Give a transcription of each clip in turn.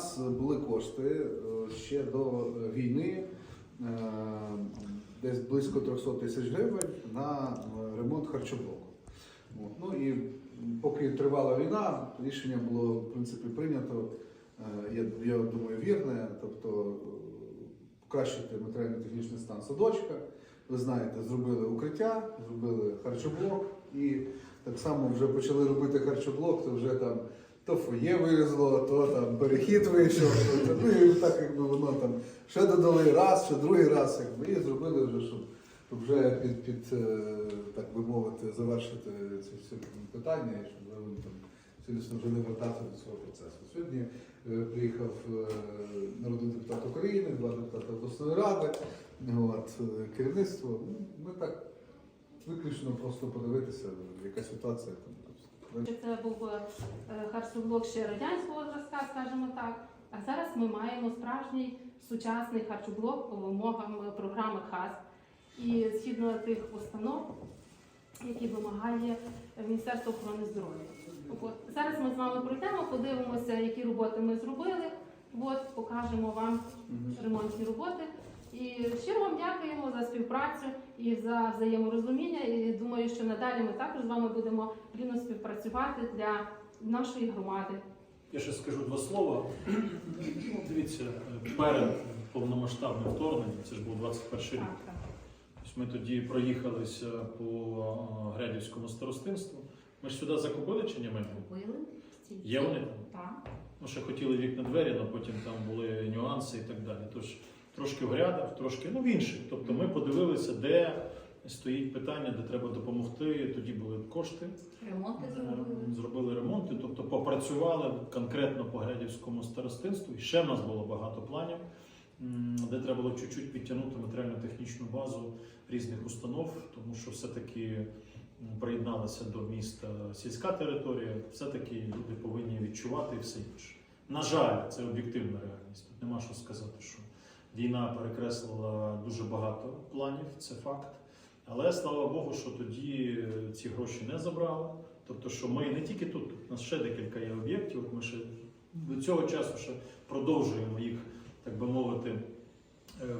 нас були кошти е, ще до війни, е, десь близько 300 тисяч гривень на е, ремонт харчоблоку. Ну і поки тривала війна, рішення було в принципі прийнято. Я, я думаю, вірне, тобто покращити матеріально-технічний стан садочка. Ви знаєте, зробили укриття, зробили харчоблок і так само вже почали робити харчоблок, то вже там то фоє вилізло, то там перехід вийшов. то- Ну і так якби воно там ще додали раз, ще другий раз, якби, і зробили вже, щоб, вже під, під е, так би мовити, завершити ці всі питання, і щоб вони там цілісно вже не вертатися до цього процесу. Сьогодні е, приїхав е, народний депутат України, два депутати обласної ради, от, керівництво. Ну, Ми так виключно просто подивитися, яка ситуація там. Це був е, харчоблок ще радянського зразка, скажімо так. А зараз ми маємо справжній сучасний харчоблок по вимогам е, програми ХАС. І згідно тих постанов, які вимагає Міністерство охорони здоров'я. От. Зараз ми з вами пройдемо, подивимося, які роботи ми зробили. От, покажемо вам ремонтні роботи. І щиро вам дякуємо за співпрацю і за взаєморозуміння. І думаю, що надалі ми також з вами будемо плідно співпрацювати для нашої громади. Я ще скажу два слова. Дивіться, перед повномасштабним вторгненням, це ж був 21 рік. Тобто Ми тоді проїхалися по Грядівському старостинству. Ми ж сюди закупили чи ні ми? Купили. Є вони? Так. Ну, ще хотіли вікна двері, але потім там були нюанси і так далі. Тож трошки в грядах, трошки ну, в інших. Тобто ми подивилися, де стоїть питання, де треба допомогти. Тоді були кошти. Ремонти Е, зробили. Зробили ремонти, тобто попрацювали конкретно по Грядівському старостинству. І ще в нас було багато планів, де треба було чуть-чуть підтягнути матеріально-технічну базу різних установ, тому що все-таки приєдналася до міста сільська територія, все-таки люди повинні відчувати і все інше. На жаль, це об'єктивна реальність. Тут нема що сказати, що війна перекреслила дуже багато планів, це факт. Але слава Богу, що тоді е, ці гроші не забрали. Тобто, що ми не тільки тут, у нас ще декілька є об'єктів. Ми ще до цього часу ще продовжуємо їх, так би мовити, е,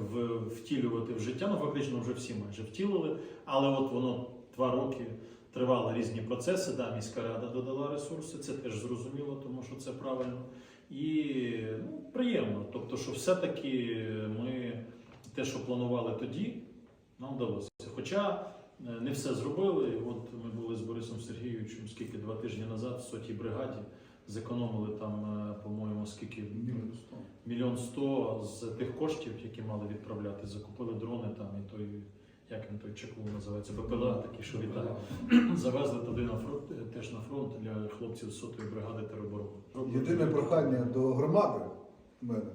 втілювати в життя. Ну, фактично, вже всі майже втілили. Але от воно два роки тривали різні процеси. Да, міська рада додала ресурси, це теж зрозуміло, тому що це правильно. І ну, приємно. Тобто, що все-таки ми те, що планували тоді, нам вдалося. Хоча е, не все зробили. От ми були з Борисом Сергійовичем скільки два тижні назад в сотій бригаді. Зекономили там, е, по-моєму, скільки мільйон сто з тих коштів, які мали відправляти. Закупили дрони там і той, як він той чеклун називається, БПЛА, такий, що літає. Завезли туди на фронт, е, теж на фронт для хлопців з сотої бригади тероборони. Єдине прохання до громади в мене.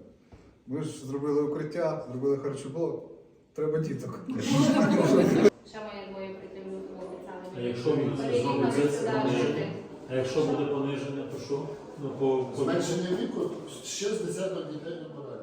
Ми ж зробили укриття, зробили харчоблок. Треба діток. Ще двоє. А якщо він Переїхали зробить це, то А якщо буде пониження, то що? Ну, по, по... Зменшення віку 60 дітей не бере.